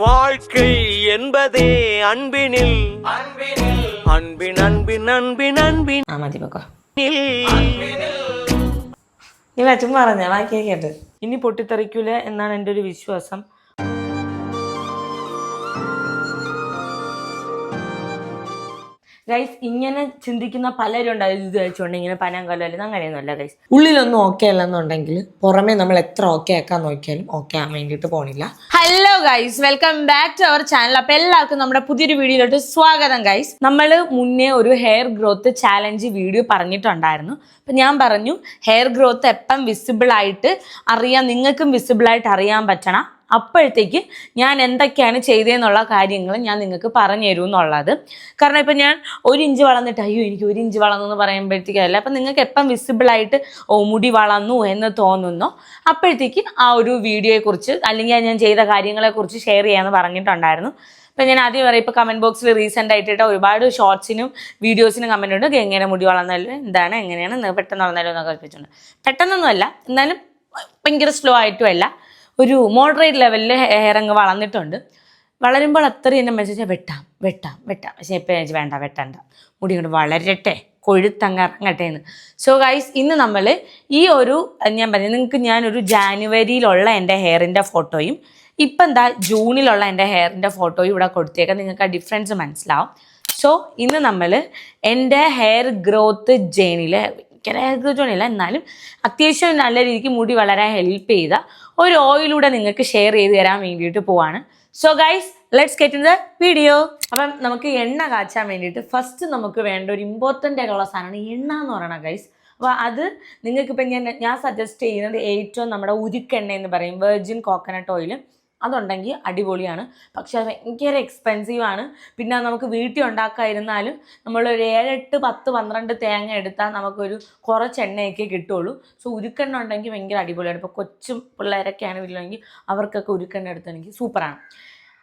வாழ்க்கை என்பதே அன்பினில் அன்பின் அன்பின் அன்பின் அன்பின் ആ മതി പൊക്കോ നീ ചുമ്മാ പറഞ്ഞ ബാക്കിയൊക്കെ കേട്ട് ഇനി പൊട്ടിത്തെറിക്കൂല എന്നാണ് എൻ്റെ ഒരു വിശ്വാസം ഗൈസ് ഇങ്ങനെ ചിന്തിക്കുന്ന പലരും ഉണ്ടാവും ഇത് കഴിച്ചുകൊണ്ട് ഇങ്ങനെ പനാങ്കാലം അല്ലെങ്കിൽ അങ്ങനെയൊന്നുമല്ല ഗൈസ് ഉള്ളിലൊന്നും ഓക്കെ അല്ലെന്നുണ്ടെങ്കിൽ പുറമേ നമ്മൾ എത്ര ഓക്കെ ആക്കാൻ നോക്കിയാലും ഓക്കെ ആകാൻ വേണ്ടിയിട്ട് പോണില്ല. Hello guys welcome back to our channel അപ്പൊ എല്ലാവർക്കും നമ്മുടെ പുതിയൊരു വീഡിയോയിലോട്ട് സ്വാഗതം ഗൈസ് നമ്മൾ മുന്നേ ഒരു ഹെയർ ഗ്രോത്ത് ചാലഞ്ച് വീഡിയോ പറഞ്ഞിട്ടുണ്ടായിരുന്നു. അപ്പൊ ഞാൻ പറഞ്ഞു ഹെയർ ഗ്രോത്ത് എപ്പം വിസിബിൾ ആയിട്ട് അറിയാൻ നിങ്ങൾക്കും വിസിബിൾ ആയിട്ട് അറിയാൻ പറ്റണം അപ്പോഴത്തേക്ക് ഞാൻ എന്തൊക്കെയാണ് ചെയ്തതെന്നുള്ള കാര്യങ്ങൾ ഞാൻ നിങ്ങൾക്ക് പറഞ്ഞു തരും എന്നുള്ളത് കാരണം ഇപ്പം ഞാൻ ഒരു ഇഞ്ച് വളർന്നിട്ട് അയ്യോ എനിക്ക് ഒരു ഇഞ്ച് വളർന്നു എന്ന് പറയുമ്പോഴത്തേക്കല്ല അപ്പം നിങ്ങൾക്ക് എപ്പം വിസിബിളായിട്ട് ഓ മുടി വളർന്നു എന്ന് തോന്നുന്നോ അപ്പോഴത്തേക്ക് ആ ഒരു വീഡിയോയെക്കുറിച്ച് അല്ലെങ്കിൽ ഞാൻ ചെയ്ത കാര്യങ്ങളെക്കുറിച്ച് ഷെയർ ചെയ്യാമെന്ന് പറഞ്ഞിട്ടുണ്ടായിരുന്നു. അപ്പം ഞാൻ ആദ്യം പറയാം ഇപ്പോൾ കമന്റ് ബോക്സിൽ റീസെന്റ് ആയിട്ടിട്ട് ഒരുപാട് ഷോർട്സിനും വീഡിയോസിനും കമന്റ് ഉണ്ട്. എങ്ങനെ മുടി വളർന്നാലും എന്താണ് എങ്ങനെയാണ് പെട്ടെന്ന് വളർന്നാലും എന്നൊക്കെ വെച്ചിട്ടുണ്ട് പെട്ടെന്നൊന്നുമല്ല എന്നാലും ഭയങ്കര സ്ലോ ആയിട്ടുമല്ല. ഒരു മോഡറേറ്റ് ലെവലിൽ ഹെയർ അങ്ങ് വളർന്നിട്ടുണ്ട്. വളരുമ്പോൾ അത്രയും എന്നെ മെസ്സേജ് വെട്ടാം വെട്ടാം വെട്ടാം. പക്ഷേ ഇപ്പം എനിക്ക് വേണ്ട വെട്ടണ്ട. മുടി കൊണ്ട് വളരട്ടെ കൊഴുത്തങ്ങ് ഇറങ്ങട്ടെ എന്ന്. സോ ഗൈസ് ഇന്ന് നമ്മൾ ഈ ഒരു ഞാൻ പറഞ്ഞു നിങ്ങൾക്ക് ഞാനൊരു ജാനുവരിയിലുള്ള എന്റെ ഹെയറിന്റെ ഫോട്ടോയും ഇപ്പം എന്താ ജൂണിലുള്ള എന്റെ ഹെയറിന്റെ ഫോട്ടോയും ഇവിടെ കൊടുത്തേക്കാം. നിങ്ങൾക്ക് ആ ഡിഫറൻസ് മനസ്സിലാവും. സോ ഇന്ന് നമ്മൾ എന്റെ ഹെയർ ഗ്രോത്ത് ജേണിയിൽ ഭയങ്കര ഹെയർ ഗ്രോത്ത് ജേണിയല്ല എന്നാലും അത്യാവശ്യം നല്ല രീതിക്ക് മുടി വളരാൻ ഹെൽപ്പ് ചെയ്ത ഒരു ഓയിലൂടെ നിങ്ങൾക്ക് ഷെയർ ചെയ്ത് തരാൻ വേണ്ടിയിട്ട് പോവാണ്. So guys let's get in the video അപ്പം നമുക്ക് എണ്ണ കാച്ചാൻ വേണ്ടിയിട്ട് ഫസ്റ്റ് നമുക്ക് വേണ്ട ഒരു ഇമ്പോർട്ടന്റ് ആയിട്ടുള്ള സാധനമാണ് എണ്ണ എന്ന് പറയണം ഗൈസ് അപ്പോൾ അത് നിങ്ങൾക്കിപ്പോൾ ഞാൻ ഞാൻ സജസ്റ്റ് ചെയ്യുന്നത് ഏറ്റവും നമ്മുടെ ഉരുക്കെണ്ണ എന്ന് പറയും വെർജിൻ കോക്കനട്ട് ഓയിൽ അതുണ്ടെങ്കിൽ അടിപൊളിയാണ്. പക്ഷെ അത് ഭയങ്കര എക്സ്പെൻസീവ് ആണ്. പിന്നെ നമുക്ക് വീട്ടിൽ ഉണ്ടാക്കാതിരുന്നാലും നമ്മളൊരു ഏഴെട്ട് പത്ത് പന്ത്രണ്ട് തേങ്ങ എടുത്താൽ നമുക്കൊരു കുറച്ച് എണ്ണയൊക്കെ കിട്ടുള്ളൂ സോ ഉരുക്കെണ്ണ ഉണ്ടെങ്കിൽ ഭയങ്കര അടിപൊളിയാണ്. ഇപ്പോൾ കൊച്ചും പിള്ളേരൊക്കെയാണ് വീട്ടിലെങ്കിൽ അവർക്കൊക്കെ ഉരുക്കെണ്ണ എടുത്തെങ്കിൽ സൂപ്പറാണ്.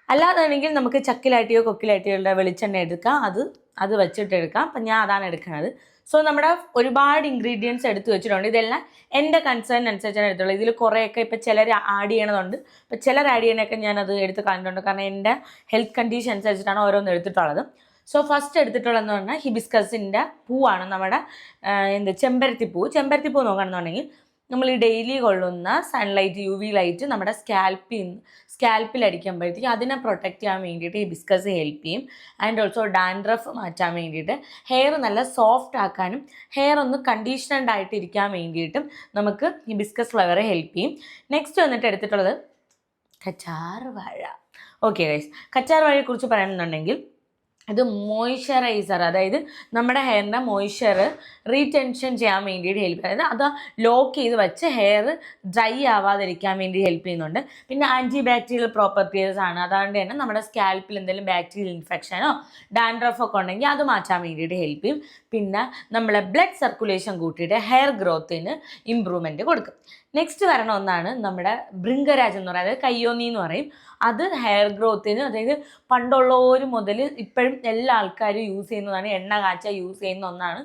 അല്ലാതാണെങ്കിൽ നമുക്ക് ചക്കിലാട്ടിയോ കൊക്കിലാട്ടിയോ ഉള്ള വെളിച്ചെണ്ണ എടുക്കാം. അത് അത് വെച്ചിട്ട് എടുക്കാം അപ്പം ഞാൻ അതാണ് എടുക്കുന്നത്. സോ നമ്മുടെ ഒരുപാട് ഇൻഗ്രീഡിയൻസ് എടുത്തു വെച്ചിട്ടുണ്ട്. ഇതെല്ലാം എന്റെ കൺസേൺ അനുസരിച്ചാണ് എടുത്തുള്ളത് ഇതിൽ കുറേയൊക്കെ ഇപ്പോൾ ചിലർ ആഡ് ചെയ്യണതുണ്ട്. ഇപ്പോൾ ചിലർ ആഡ് ചെയ്യണതൊക്കെ ഞാനത് എടുത്ത് കളഞ്ഞിട്ടുണ്ട് കാരണം എന്റെ ഹെൽത്ത് കണ്ടീഷൻ അനുസരിച്ചിട്ടാണ് ഓരോന്ന് എടുത്തിട്ടുള്ളത്. സോ ഫസ്റ്റ് എടുത്തിട്ടുള്ളതെന്ന് പറഞ്ഞാൽ ഹിബിസ്കസിന്റെ പൂവാണ് നമ്മുടെ എന്താ ചെമ്പരത്തി പൂ ചെമ്പരത്തി പൂ നോക്കുകയാണെന്നുണ്ടെങ്കിൽ നമ്മൾ ഈ ഡെയിലി കൊള്ളുന്ന സൺലൈറ്റ് യു വി ലൈറ്റ് നമ്മുടെ സ്കാൽപ്പിൽ സ്കാൽപ്പിൽ അടിക്കുമ്പോഴത്തേക്ക് അതിനെ പ്രൊട്ടക്റ്റ് ചെയ്യാൻ വേണ്ടിയിട്ട് ഈ ബിസ്കസ് ഹെൽപ്പ് ചെയ്യും. ആൻഡ് ഓൾസോ ഡാൻഡ്രഫ് മാറ്റാൻ വേണ്ടിയിട്ട് ഹെയർ നല്ല സോഫ്റ്റ് ആക്കാനും ഹെയർ ഒന്ന് കണ്ടീഷണൻഡ് ആയിട്ട് ഇരിക്കാൻ വേണ്ടിയിട്ടും നമുക്ക് ഈ ബിസ്കസ് ഫ്ലവർ ഹെൽപ്പ് ചെയ്യും. നെക്സ്റ്റ് വന്നിട്ട് എടുത്തിട്ടുള്ളത് കച്ചാർ വാഴ ഓക്കെ ഗൈസ് കച്ചാർ വാഴയെക്കുറിച്ച് പറയുന്നുണ്ടെങ്കിൽ ഇത് മോയ്സ്ചറൈസർ അതായത് നമ്മുടെ ഹെയറിന്റെ മോയ്സ്ചർ റീടെൻഷൻ ചെയ്യാൻ വേണ്ടിയിട്ട് ഹെൽപ്പ് അതായത് അത് ലോക്ക് ചെയ്ത് വെച്ച് ഹെയർ ഡ്രൈ ആവാതിരിക്കാൻ വേണ്ടി ഹെൽപ്പ് ചെയ്യുന്നുണ്ട്. പിന്നെ ആന്റി ബാക്ടീരിയൽ പ്രോപ്പർട്ടീസ് ആണ്. അതുകൊണ്ട് തന്നെ നമ്മുടെ സ്കാൽപ്പിൽ എന്തെങ്കിലും ബാക്ടീരിയൽ ഇൻഫെക്ഷനോ ഡാൻഡ്രഫ് ഒക്കെ ഉണ്ടെങ്കിൽ അത് മാറ്റാൻ വേണ്ടിയിട്ട് ഹെൽപ്പ് ചെയ്യും. പിന്നെ നമ്മളെ ബ്ലഡ് സർക്കുലേഷൻ കൂട്ടിയിട്ട് ഹെയർ ഗ്രോത്തിന് ഇമ്പ്രൂവ്മെന്റ് കൊടുക്കും. നെക്സ്റ്റ് വരണ ഒന്നാണ് നമ്മുടെ ഭൃംഗരാജ് എന്ന് പറയുന്നത് കയ്യോന്നി എന്ന് പറയും. അത് ഹെയർ ഗ്രോത്തിന് അതായത് പണ്ടുള്ളവർ മുതൽ ഇപ്പോഴും എല്ലാ ആൾക്കാരും യൂസ് ചെയ്യുന്നതാണ് എണ്ണ കാച്ച യൂസ് ചെയ്യുന്ന ഒന്നാണ്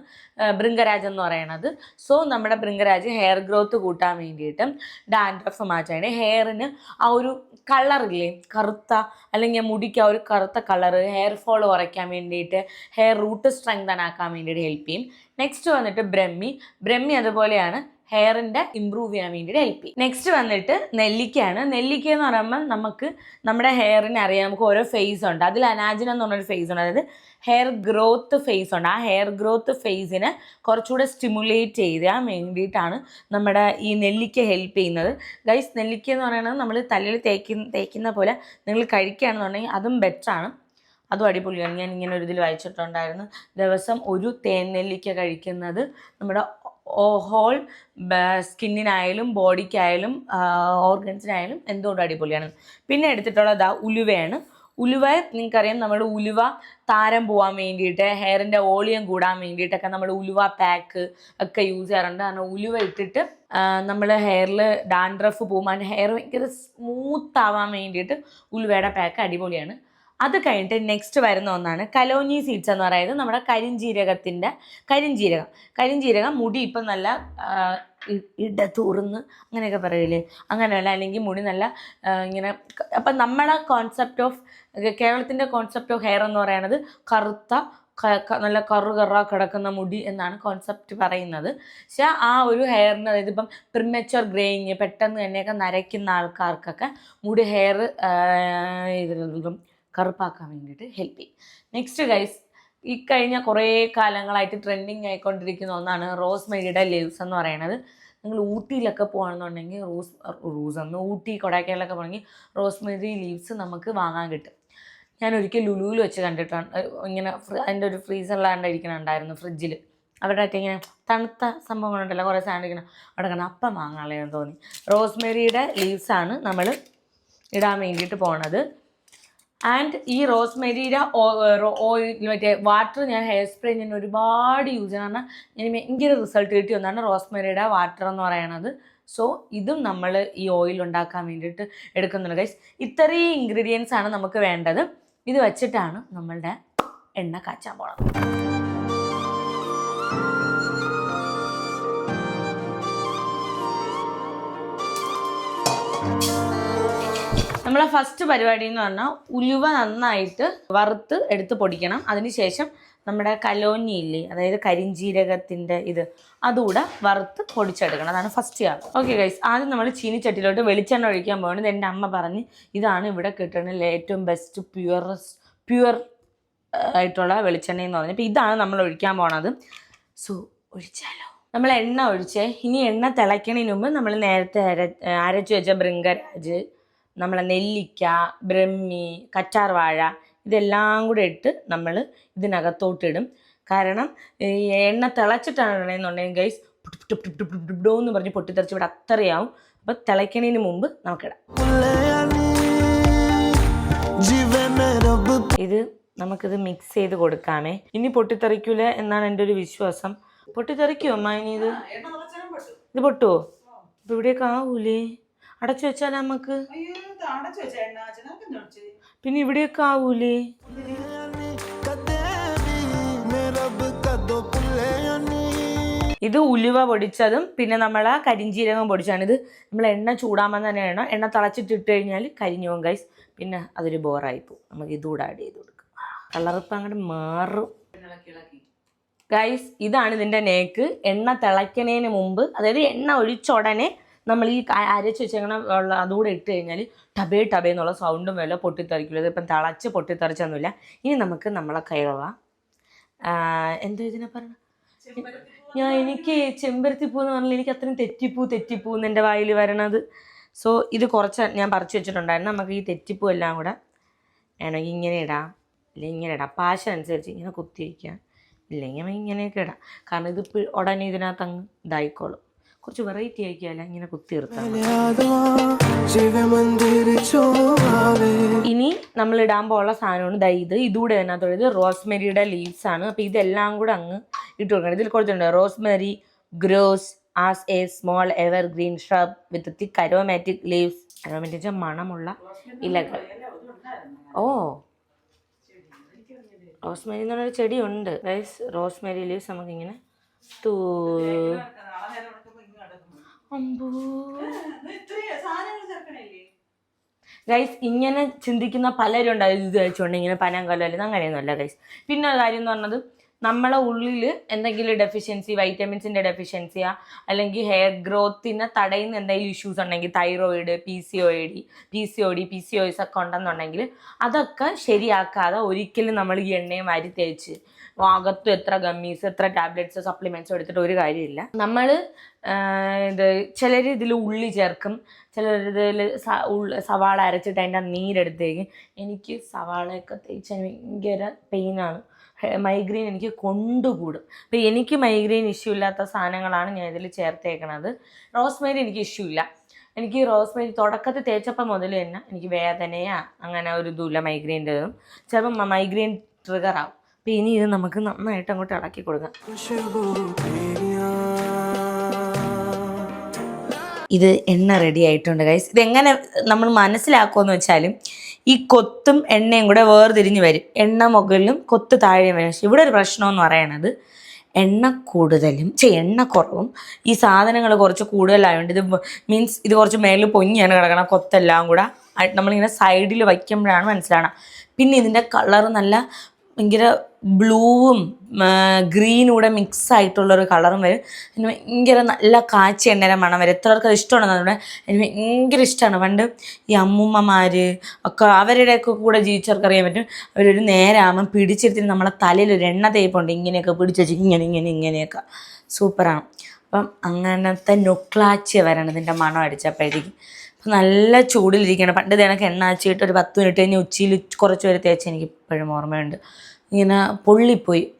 ബൃങ്കരാജ് എന്ന് പറയുന്നത് സോ നമ്മുടെ ബൃങ്കരാജ് ഹെയർ ഗ്രോത്ത് കൂട്ടാൻ വേണ്ടിയിട്ടും ഡാൻഡ്രഫ് മാറ്റാണ്. ഹെയറിന് ആ ഒരു കളറില്ലേ കറുത്ത അല്ലെങ്കിൽ മുടിക്ക് ആ ഒരു കറുത്ത കളർ ഹെയർ ഫോൾ കുറയ്ക്കാൻ വേണ്ടിയിട്ട് ഹെയർ റൂട്ട് സ്ട്രെങ്തൻ ആക്കാൻ വേണ്ടിയിട്ട് ഹെൽപ്പ് ചെയ്യും. നെക്സ്റ്റ് വന്നിട്ട് ബ്രഹ്മി ബ്രഹ്മി അതുപോലെയാണ് ഹെയറിന്റെ ഇമ്പ്രൂവ് ചെയ്യാൻ വേണ്ടിയിട്ട് ഹെൽപ്പ് ചെയ്യും. നെക്സ്റ്റ് വന്നിട്ട് നെല്ലിക്കയാണ്. നെല്ലിക്ക എന്ന് പറയുമ്പോൾ നമുക്ക് നമ്മുടെ ഹെയറിനെ അറിയാം. നമുക്ക് ഓരോ ഫേസ് ഉണ്ട്. അതിൽ അനാജിന എന്ന് പറഞ്ഞൊരു ഫേസ് ഉണ്ട്. അതായത് ഹെയർ ഗ്രോത്ത് ഫേസ് ഉണ്ട്. ആ ഹെയർ ഗ്രോത്ത് ഫേസിനെ കുറച്ചുകൂടെ സ്റ്റിമുലേറ്റ് ചെയ്യാൻ വേണ്ടിയിട്ടാണ് നമ്മുടെ ഈ നെല്ലിക്ക ഹെൽപ്പ് ചെയ്യുന്നത്. ഗൈസ് നെല്ലിക്ക എന്ന് പറയുന്നത് നമ്മൾ തലയിൽ തേക്കുന്ന തേക്കുന്ന പോലെ നിങ്ങൾ കഴിക്കുകയാണെന്നുണ്ടെങ്കിൽ അതും ബെറ്ററാണ് അതും അടിപൊളിയാണ്. ഞാൻ ഇങ്ങനെ ഒരു ഇതിൽ വായിച്ചിട്ടുണ്ടായിരുന്നു. ദിവസം ഒരു തേൻ നെല്ലിക്ക കഴിക്കുന്നത് നമ്മുടെ ഹോൾ സ്കിന്നിനായാലും ബോഡിക്കായാലും ഓർഗൻസിനായാലും എന്തുകൊണ്ടും അടിപൊളിയാണ്. പിന്നെ എടുത്തിട്ടുള്ളത് ആ ഉലുവയാണ്. ഉലുവ നിങ്ങൾക്കറിയാം നമ്മൾ ഉലുവ താരം പോകാൻ വേണ്ടിയിട്ട് ഹെയറിന്റെ ഓളിയം കൂടാൻ വേണ്ടിയിട്ടൊക്കെ നമ്മൾ ഉലുവ പാക്ക് ഒക്കെ യൂസ് ചെയ്യാറുണ്ട്. കാരണം ഉലുവ ഇട്ടിട്ട് നമ്മൾ ഹെയറിൽ ഡാൻഡ്രഫ് പോകുമ്പോൾ ഹെയർ ഭയങ്കര സ്മൂത്ത് ആവാൻ വേണ്ടിയിട്ട് ഉലുവയുടെ പാക്ക് അടിപൊളിയാണ്. അത് കഴിഞ്ഞിട്ട് നെക്സ്റ്റ് വരുന്ന ഒന്നാണ് കലോനി സീഡ്സ് എന്ന് പറയുന്നത് നമ്മുടെ കരിഞ്ജീരകത്തിന്റെ കരിഞ്ജീരകം കരിഞ്ജീരകം മുടി ഇപ്പം നല്ല ഇട ഇടതൂർന്ന് അങ്ങനെയൊക്കെ പറയില്ലേ അങ്ങനെയല്ല അല്ലെങ്കിൽ മുടി നല്ല ഇങ്ങനെ അപ്പം നമ്മുടെ കോൺസെപ്റ്റ് ഓഫ് കേരളത്തിന്റെ കോൺസെപ്റ്റ് ഓഫ് ഹെയർ എന്ന് പറയുന്നത് കറുത്ത നല്ല കറു കറ കിടക്കുന്ന മുടി എന്നാണ് കോൺസെപ്റ്റ് പറയുന്നത്. പക്ഷേ ആ ഒരു ഹെയറിന് അതായത് ഇപ്പം പ്രിമച്വർ ഗ്രേയിങ് പെട്ടെന്ന് തന്നെയൊക്കെ നരയ്ക്കുന്ന ആൾക്കാർക്കൊക്കെ മുടി ഹെയർ ഇതിലും കറുപ്പാക്കാൻ വേണ്ടിയിട്ട് ഹെൽപ്പ് ചെയ്യും. നെക്സ്റ്റ് ഗൈസ് ഈ കഴിഞ്ഞ കുറേ കാലങ്ങളായിട്ട് ട്രെൻഡിങ് ആയിക്കൊണ്ടിരിക്കുന്ന ഒന്നാണ് റോസ് മെരിയുടെ ലീവ്സ് എന്ന് പറയുന്നത്. നിങ്ങൾ ഊട്ടിയിലൊക്കെ പോകുകയാണെന്നുണ്ടെങ്കിൽ റോസ് റോസ് എന്ന് ഊട്ടി കൊടൈക്കനാലൊക്കെ പോകണമെങ്കിൽ റോസ് റോസ്മെരി ലീവ്സ് നമുക്ക് വാങ്ങാൻ കിട്ടും. ഞാൻ ഒരിക്കൽ ലുലുവിൽ വെച്ച് കണ്ടിട്ടുണ്ട് ഇങ്ങനെ അതിന്റെ ഒരു ഫ്രീസറിലാണ്ട് ഇരിക്കണുണ്ടായിരുന്നു ഫ്രിഡ്ജിൽ അവിടെ ഇങ്ങനെ തണുത്ത സംഭവങ്ങളുണ്ടല്ലോ കുറേ സാധനം ഇരിക്കണം അവിടെ കണ്ട അപ്പം വാങ്ങാനുള്ളതെന്ന് തോന്നി. റോസ്മെരിയുടെ ലീവ്സാണ് നമ്മൾ ഇടാൻ വേണ്ടിയിട്ട് പോണത്. ആൻഡ് ഈ റോസ്മെരിയുടെ ഓയിൽ മറ്റേ വാട്ടർ ഞാൻ ഹെയർ സ്പ്രേ ഞാൻ ഒരുപാട് യൂസ് ചെയ്യണം. കാരണം എനിക്ക് ഭയങ്കര റിസൾട്ട് കിട്ടിയ ഒന്നാണ് റോസ്മെരിയുടെ വാട്ടർ എന്ന് പറയണത്. സോ ഇതും നമ്മൾ ഈ ഓയിൽ ഉണ്ടാക്കാൻ വേണ്ടിയിട്ട് എടുക്കുന്നുണ്ട് ഗൈസ് ഇത്രയും ഇൻഗ്രീഡിയൻസ് ആണ് നമുക്ക് വേണ്ടത്. ഇത് വച്ചിട്ടാണ് നമ്മളുടെ എണ്ണ കാച്ചാൻ പോണത്. നമ്മളെ ഫസ്റ്റ് പരിപാടി എന്ന് പറഞ്ഞാൽ ഉലുവ നന്നായിട്ട് വറുത്ത് എടുത്ത് പൊടിക്കണം. അതിനുശേഷം നമ്മുടെ കലോഞ്ഞി ഇല്ലേ അതായത് കരിഞ്ജീരകത്തിന്റെ ഇത് അതുകൂടെ വറുത്ത് പൊടിച്ചെടുക്കണം. അതാണ് ഫസ്റ്റ് ചെയ്യാം ഓക്കെ ഗൈസ് ആദ്യം നമ്മൾ ചീനിച്ചട്ടിയിലോട്ട് വെളിച്ചെണ്ണ ഒഴിക്കാൻ പോകുന്നത് എന്റെ അമ്മ പറഞ്ഞ് ഇതാണ് ഇവിടെ കിട്ടുന്നതിൽ ഏറ്റവും ബെസ്റ്റ് പ്യുവറസ്റ്റ് പ്യുവർ ആയിട്ടുള്ള വെളിച്ചെണ്ണ എന്ന് പറഞ്ഞപ്പോൾ ഇതാണ് നമ്മൾ ഒഴിക്കാൻ പോണത്. സോ ഒഴിച്ചാലോ? നമ്മൾ എണ്ണ ഒഴിച്ച്. ഇനി എണ്ണ തിളയ്ക്കണതിന് മുമ്പ് നമ്മൾ നേരത്തെ അര അരച്ചു വെച്ച ബൃങ്കരാജ് നമ്മളെ നെല്ലിക്ക ബ്രഹ്മി വാഴ ഇതെല്ലാം കൂടെ ഇട്ട് നമ്മൾ ഇതിനകത്തോട്ടിടും കാരണം ഈ എണ്ണ തിളച്ചിട്ടാണ് ഇടണമെന്നുണ്ടെങ്കിൽ ഗൈസ് എന്ന് പറഞ്ഞ് പൊട്ടിത്തെറിച്ച് ഇവിടെ അത്രയാവും. അപ്പം തിളയ്ക്കണതിന് മുമ്പ് നമുക്കിടാം. ഇത് നമുക്കിത് മിക്സ് ചെയ്ത് കൊടുക്കാമേ. ഇനി പൊട്ടിത്തെറിക്കൂല എന്നാണ് എന്റെ ഒരു വിശ്വാസം. പൊട്ടിത്തെറിക്കുമോ അമ്മ ഇനി ഇത്? ഇത് പൊട്ടുവോ? ഇപ്പം ഇവിടെയൊക്കെ ആവൂലേ? അടച്ചു വെച്ചാൽ നമുക്ക്? പിന്നെ ഇവിടെയൊക്കെ ആവൂലേ? ഇത് ഉലുവ പൊടിച്ചതും പിന്നെ നമ്മൾ കരിഞ്ചീരകം പൊടിച്ചാണ് ഇത് നമ്മൾ എണ്ണ ചൂടാൻ തന്നെയാണ്. എണ്ണ തിളച്ചിട്ടിട്ട് കഴിഞ്ഞാൽ കരിഞ്ഞു പോകും കൈസ് പിന്നെ അതൊരു ബോറായി പോകും നമുക്ക് ഇതുകൂടെ ആഡ് ചെയ്ത് കൊടുക്കാം. കളറിപ്പം അങ്ങോട്ട് മാറും. ഗൈസ് ഇതാണ് ഇതിന്റെ നേക്ക് എണ്ണ തിളയ്ക്കുന്നതിന് മുമ്പ് അതായത് എണ്ണ ഒഴിച്ച ഉടനെ നമ്മൾ ഈ അരച്ച് വെച്ചങ്ങനെ വെള്ളം അതുകൂടെ ഇട്ട് കഴിഞ്ഞാൽ ടബേ ടബേ എന്നുള്ള സൗണ്ടും വല്ല പൊട്ടിത്തെറിക്കില്ല. ഇതിപ്പം തിളച്ച് പൊട്ടിത്തെറിച്ചൊന്നുമില്ല. ഇനി നമുക്ക് നമ്മളെ കൈവ എന്തോ ഇതിനെ പറഞ്ഞു? ഞാൻ എനിക്ക് ചെമ്പരത്തിപ്പൂ എന്ന് പറഞ്ഞാൽ എനിക്ക് അത്രയും തെറ്റിപ്പൂ തെറ്റിപ്പൂ എന്ന് എന്റെ വായിൽ വരണത്. സോ ഇത് കുറച്ച് ഞാൻ പറിച്ചു വെച്ചിട്ടുണ്ടായിരുന്നു. നമുക്ക് ഈ തെറ്റിപ്പൂ എല്ലാം കൂടെ വേണമെങ്കിൽ ഇങ്ങനെ ഇടാം. അല്ലെങ്കിൽ ഇങ്ങനെ ഇടാം. പാശ അനുസരിച്ച് ഇങ്ങനെ കുത്തിയിരിക്കുക ഇല്ലെങ്കിൽ ഇങ്ങനെയൊക്കെ ഇടാം. കാരണം ഇത് ഉടനെ ഇതിനകത്ത് അങ്ങ് ഇതായിക്കോളും. കുറച്ച് വെറൈറ്റി ആക്കിയാല ഇങ്ങനെ കുത്തി നിർത്താം ഇനി നമ്മൾ ഇടാൻ പോകുന്ന സാധനമാണ്. ദൈ ഇത് ഇതുകൂടെ അതിനകത്തുള്ളത് റോസ്മെരിയുടെ ലീവ്സ് ആണ്. അപ്പോൾ ഇതെല്ലാം കൂടെ അങ്ങ് ഇട്ട് കൊടുക്കണം. ഇതിൽ കൊടുത്തിട്ടുണ്ട് rosemary grows as a small evergreen shrub with the aromatic leaves aromatic മണമുള്ള ഇലകൾ. ഓ. റോസ്മെരി എന്ന് പറഞ്ഞൊരു ചെടിയുണ്ട് ഗൈസ് റോസ്മെരി ലീവ്സ് നമുക്കിങ്ങനെ തൂ ഗൈസ് ഇങ്ങനെ ചിന്തിക്കുന്ന പലരും ഉണ്ടാവും. ഇത് കഴിച്ചുകൊണ്ട് ഇങ്ങനെ പനങ്കല്ലോ അല്ലെങ്കിൽ അങ്ങനെയൊന്നുമല്ല ഗൈസ് പിന്നെ കാര്യം എന്ന് പറഞ്ഞത് നമ്മളെ ഉള്ളിൽ എന്തെങ്കിലും ഡെഫിഷ്യൻസി വൈറ്റമിൻസിന്റെ ഡെഫിഷ്യൻസിയാ അല്ലെങ്കിൽ ഹെയർ ഗ്രോത്തിനെ തടയുന്ന എന്തെങ്കിലും ഇഷ്യൂസ് ഉണ്ടെങ്കിൽ thyroid P C O D P C O D P C O S ഒക്കെ ഉണ്ടെന്നുണ്ടെങ്കിൽ അതൊക്കെ ശരിയാക്കാതെ ഒരിക്കലും നമ്മൾ ഈ എണ്ണയും വാരി തേച്ച് അകത്തും എത്ര ഗമ്മീസ് എത്ര ടാബ്ലറ്റ്സ് സപ്ലിമെന്റ്സ് എടുത്തിട്ട് ഒരു കാര്യമില്ല. നമ്മൾ ഇത് ചിലർ ഇതിൽ ഉള്ളി ചേർക്കും ചിലർ ഇതിൽ സവാള അരച്ചിട്ട് അതിന്റെ നീരെടുത്തേക്കും. എനിക്ക് സവാളയൊക്കെ തേച്ച് ഭയങ്കര പെയിനാണ് മൈഗ്രെയിൻ എനിക്ക് കൊണ്ടുകൂടും. അപ്പം എനിക്ക് മൈഗ്രെയിൻ ഇഷ്യൂ ഇല്ലാത്ത സാധനങ്ങളാണ് ഞാൻ ഇതിൽ ചേർത്തേക്കണത്. റോസ്മേരി എനിക്ക് ഇഷ്യൂ ഇല്ല. എനിക്ക് റോസ്മേരി തുടക്കത്തിൽ തേച്ചപ്പം മുതൽ തന്നെ എനിക്ക് വേദനയാ. അങ്ങനെ ഒരു ഇതുമില്ല മൈഗ്രെയിന്റെതും ചിലപ്പം മൈഗ്രെയിൻ ട്രിഗർ ആവും. അപ്പം ഇനി ഇത് നമുക്ക് നന്നായിട്ട് അങ്ങോട്ട് ഇളക്കി കൊടുക്കാം. ഇത് എണ്ണ റെഡി ആയിട്ടുണ്ട് ഗൈസ് ഇതെങ്ങനെ നമ്മൾ മനസ്സിലാക്കുമെന്ന് വെച്ചാൽ ഈ കൊത്തും എണ്ണയും കൂടെ വേർതിരിഞ്ഞ് വരും. എണ്ണ മുകളിലും കൊത്ത് താഴെയും വരും. ഇവിടെ ഒരു പ്രശ്നം എന്ന് പറയണത് എണ്ണ കൂടുതലും ചെ എണ്ണ കുറവും ഈ സാധനങ്ങൾ കുറച്ച് കൂടുതലായതുകൊണ്ട് ഇത് മീൻസ് ഇത് കുറച്ച് മേളിൽ പൊങ്ങിയാണ് കിടക്കണം കൊത്തെല്ലാം കൂടെ. നമ്മളിങ്ങനെ സൈഡിൽ വയ്ക്കുമ്പോഴാണ് മനസ്സിലാണ് പിന്നെ ഇതിന്റെ കളർ നല്ല ഭയങ്കര ബ്ലൂവും ഗ്രീനും കൂടെ മിക്സ് ആയിട്ടുള്ള ഒരു കളറും വരും. അതിന് ഭയങ്കര നല്ല കാച്ചി എണ്ണേരെ മണം വരും. എത്ര പേർക്ക് അത് ഇഷ്ടമാണെന്ന് എനിക്ക് ഭയങ്കര ഇഷ്ടമാണ് പണ്ട് ഈ അമ്മൂമ്മമാർ ഒക്കെ അവരുടെയൊക്കെ കൂടെ ജീവിച്ചവർക്ക് അറിയാൻ പറ്റും. അവരൊരു നേരാകുമ്പം പിടിച്ചിരുത്തി നമ്മളെ തലയിൽ ഒരു എണ്ണ തേപ്പുണ്ട് ഇങ്ങനെയൊക്കെ പിടിച്ച് ഇങ്ങനെ ഇങ്ങനെ ഇങ്ങനെയൊക്കെ. സൂപ്പറാണ്. അപ്പം അങ്ങനത്തെ നൊക്ലാച്ചിയ വരണം ഇതിന്റെ മണം അടിച്ചപ്പോഴത്തേക്കും. നല്ല ചൂടിലിരിക്കണം പണ്ട് ഇതേണക്ക് എണ്ണ ആച്ചിട്ട് ഒരു പത്ത് മിനിറ്റ് കഴിഞ്ഞ് ഉച്ചയിൽ കുറച്ച് പേര് തേച്ച് എനിക്ക് ഇപ്പോഴും ഓർമ്മയുണ്ട്. ഇങ്ങനെ പൊള്ളിപ്പോയി.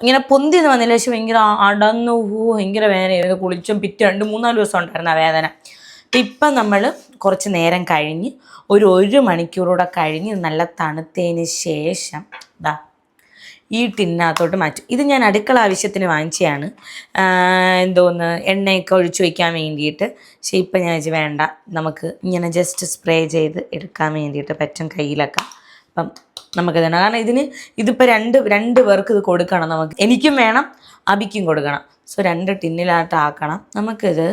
ഇങ്ങനെ പൊന്തിന്ന് വന്നില്ല പക്ഷെ ഭയങ്കര അടന്നു ഹൂ ഭയങ്കര വേദനയായിരുന്നു. കുളിച്ചും പിറ്റ് രണ്ട് മൂന്നാൽ ദിവസം ഉണ്ടായിരുന്നു ആ വേദന. ഇപ്പം നമ്മൾ കുറച്ച് നേരം കഴിഞ്ഞ് ഒരു ഒരു മണിക്കൂറൂടെ കഴിഞ്ഞ് നല്ല തണുത്തതിന് ശേഷം ദാ ഈ ടിന്നകത്തോട്ട് മാറ്റും. ഇത് ഞാൻ അടുക്കള ആവശ്യത്തിന് വാങ്ങിച്ചതാണ് എന്തോന്ന് എണ്ണയൊക്കെ ഒഴിച്ചു വയ്ക്കാൻ വേണ്ടിയിട്ട്. പക്ഷേ ഇപ്പം ഞാൻ വെച്ച് വേണ്ട നമുക്ക് ഇങ്ങനെ ജസ്റ്റ് സ്പ്രേ ചെയ്ത് എടുക്കാൻ വേണ്ടിയിട്ട് പറ്റും കയ്യിലൊക്കെ. അപ്പം നമുക്ക് തന്നെ കാരണം ഇതിന് ഇതിപ്പോൾ രണ്ട് രണ്ട് പേർക്ക് ഇത് കൊടുക്കണം നമുക്ക്. എനിക്കും വേണം അബിക്കും കൊടുക്കണം. സോ രണ്ട് ടിന്നിലായിട്ട് ആക്കണം. നമുക്കിത്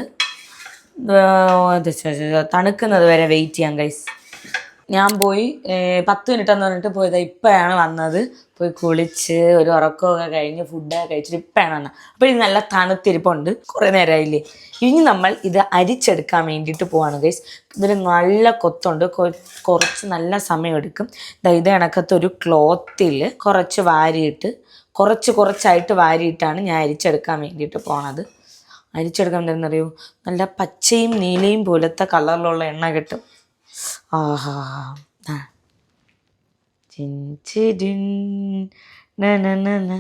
തണുക്കുന്നത് വരെ വെയിറ്റ് ചെയ്യാം ഗൈസ് ഞാൻ പോയി പത്ത് മിനിറ്റ് എന്ന് പറഞ്ഞിട്ട് പോയത് ഇപ്പോഴാണ് വന്നത്. പോയി കുളിച്ച് ഒരു ഉറക്കമൊക്കെ കഴിഞ്ഞ് ഫുഡൊക്കെ കഴിച്ചിട്ട് ഇപ്പോഴാണ് വന്നത്. അപ്പോൾ ഇത് നല്ല തണുത്തിരിപ്പുണ്ട് കുറേ നേരമായില്ലേ. ഇനി നമ്മൾ ഇത് അരിച്ചെടുക്കാൻ വേണ്ടിയിട്ട് പോവാണ് ഗൈസ് ഇതിൽ നല്ല കൊത്തുണ്ട് കുറച്ച് നല്ല സമയം എടുക്കും ദാ ഇത് കണക്കത്തെ ഒരു ക്ലോത്തിൽ കുറച്ച് വാരിയിട്ട് കുറച്ച് കുറച്ചായിട്ട് വാരിയിട്ടാണ് ഞാൻ അരിച്ചെടുക്കാൻ വേണ്ടിയിട്ട് പോണത്. അരിച്ചെടുക്കാൻ എന്തെന്നറിയോ നല്ല പച്ചയും നീലയും പോലത്തെ കളറിലുള്ള എണ്ണ കിട്ടും. ആഹാ. ആ. ചിൻ ചിരിൻ ന ന ന ന.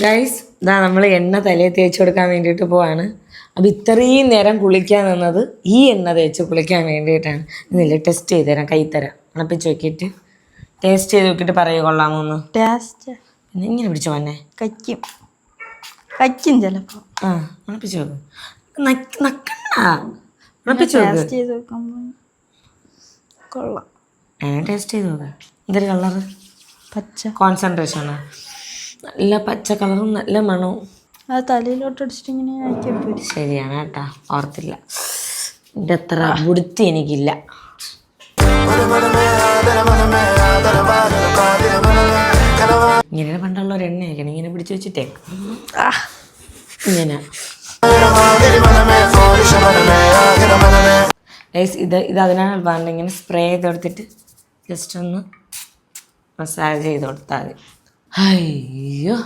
ഗൈസ് ഇതാ നമ്മൾ എണ്ണ തലയിൽ തേച്ച് കൊടുക്കാൻ വേണ്ടിയിട്ട് പോവാണ്. അപ്പം ഇത്രയും നേരം കുളിക്കാൻ നിന്നത് ഈ എണ്ണ തേച്ച് കുളിക്കാൻ വേണ്ടിയിട്ടാണ്. ഇന്നില്ല ടെസ്റ്റ് ചെയ്ത് തരാം കൈ തരാം. ഉണപ്പിച്ച് നോക്കിയിട്ട് ടേസ്റ്റ് ചെയ്ത് നോക്കിയിട്ട് പറയുക കൊള്ളാമോന്ന് ടേസ്റ്റ് പിന്നെ ഇങ്ങനെ പിടിച്ചു എന്നെ കയ്ക്കും. കയ്ക്കും ചിലപ്പോ. ആ ഉണപ്പിച്ച് നോക്ക് നക്ക് നക്കണ്ട. നോക്ക് ടേസ്റ്റ് ചെയ്ത് കൊള്ളാം. ടേസ്റ്റ് ചെയ്ത് നോക്ക്. എന്തൊരു കളറ് പച്ച. നല്ല പച്ച കളറും നല്ല മണവും. അത് തലയിലോട്ട് അടിച്ചിട്ട് ഇങ്ങനെ ശരിയാണ് കേട്ടാ. ഓർത്തില്ല. എന്റെ അത്ര ബുടുത്തി എനിക്കില്ല. ഇങ്ങനെ പണ്ടുള്ള ഒരു എണ്ണയൊക്കെയാണ് ഇങ്ങനെ പിടിച്ചു വെച്ചിട്ടേ. ഇങ്ങനെ. ഇത് ഇത് അതിനാണ് പറഞ്ഞത് ഇങ്ങനെ സ്പ്രേ ചെയ്ത് കൊടുത്തിട്ട് ജസ്റ്റ് ഒന്ന് മസാജ് ചെയ്ത് കൊടുത്താൽ മതി. അയ്യോ.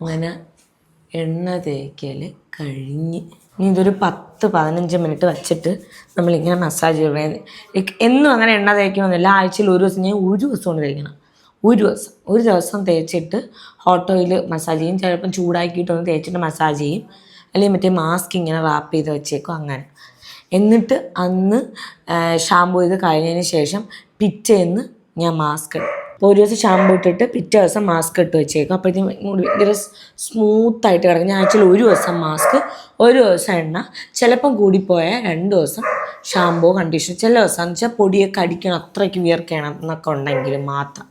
അങ്ങനെ എണ്ണ തേക്കൽ കഴിഞ്ഞ്. ഇനി ഇതൊരു പത്ത് പതിനഞ്ച് മിനിറ്റ് വെച്ചിട്ട് നമ്മളിങ്ങനെ മസാജ് ലൈക്ക് എന്നും അങ്ങനെ എണ്ണ തേക്കണമെന്നില്ല ആഴ്ചയിൽ ഒരു ദിവസം ഞാൻ ഒരു ദിവസം കൊണ്ട് തേക്കണം. ഒരു ദിവസം ഒരു ദിവസം തേച്ചിട്ട് ഹോട്ട് ഓയിൽ മസാജ് ചെയ്യും. ചിലപ്പം ചൂടാക്കിയിട്ടൊന്ന് തേച്ചിട്ട് മസാജ് ചെയ്യും. അല്ലെങ്കിൽ മറ്റേ മാസ്ക് ഇങ്ങനെ റാപ്പ് ചെയ്ത് വെച്ചേക്കും അങ്ങനെ. എന്നിട്ട് അന്ന് ഷാമ്പു ചെയ്ത് കഴിഞ്ഞതിന് ശേഷം പിറ്റേന്ന് ഞാൻ മാസ്ക് ഇടും. അപ്പോൾ ഒരു ദിവസം ഷാമ്പു ഇട്ടിട്ട് പിറ്റേ ദിവസം മാസ്ക് ഇട്ട് വെച്ചേക്കും. അപ്പോഴത്തേക്കും മുടി ഭയങ്കര സ്മൂത്തായിട്ട് കിടക്കും. ഞാൻ ആഴ്ചയിൽ ഒരു ദിവസം മാസ്ക് ഒരു ദിവസം എണ്ണ ചിലപ്പം കൂടിപ്പോയാൽ രണ്ട് ദിവസം ഷാമ്പൂ കണ്ടീഷണർ ചില ദിവസം എന്ന് വെച്ചാൽ പൊടിയൊക്കെ അടിക്കണം അത്രയ്ക്ക് വിയർക്കണം എന്നൊക്കെ ഉണ്ടെങ്കിൽ മാത്രം.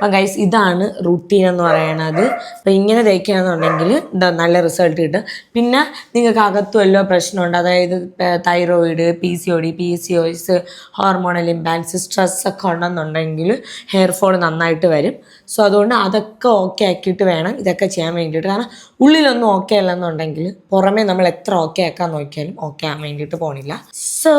അപ്പം ഗൈസ് ഇതാണ് റുട്ടീൻ എന്ന് പറയണത്. അപ്പം ഇങ്ങനെ തേക്കുകയാണെന്നുണ്ടെങ്കിൽ എന്താ നല്ല റിസൾട്ട് കിട്ടും. പിന്നെ നിങ്ങൾക്ക് അകത്തും വല്ലോ പ്രശ്നമുണ്ട് അതായത് thyroid P C O D P C O S hormonal imbalance stress ഒക്കെ ഉണ്ടെന്നുണ്ടെങ്കിൽ ഹെയർ ഫോൾ നന്നായിട്ട് വരും. സോ അതുകൊണ്ട് അതൊക്കെ ഓക്കെ ആക്കിയിട്ട് വേണം ഇതൊക്കെ ചെയ്യാൻ വേണ്ടിയിട്ട്. കാരണം ഉള്ളിലൊന്നും ഓക്കെ അല്ലെന്നുണ്ടെങ്കിൽ പുറമേ നമ്മൾ എത്ര ഓക്കെ ആക്കാൻ നോക്കിയാലും ഓക്കെ ആകാൻ വേണ്ടിയിട്ട് പോണില്ല. സോ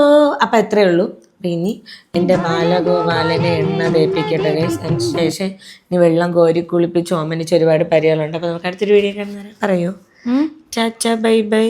അപ്പം എത്രയേ ഉള്ളൂ. അപ്പം ഇനി എന്റെ ബാലഗോപാലനെ എണ്ണ തേപ്പിക്കട്ടെ guys. അതിന് ശേഷം ഇനി വെള്ളം കോരി കുളിപ്പിച്ച് ഓമനിച്ച് ഒരുപാട് പരിപാടികളുണ്ട് അപ്പോൾ നമുക്ക് അടുത്തൊരു വീഡിയോ കാണുന്നവരെ പറയൂ. ചാച്ച ബൈ ബൈ.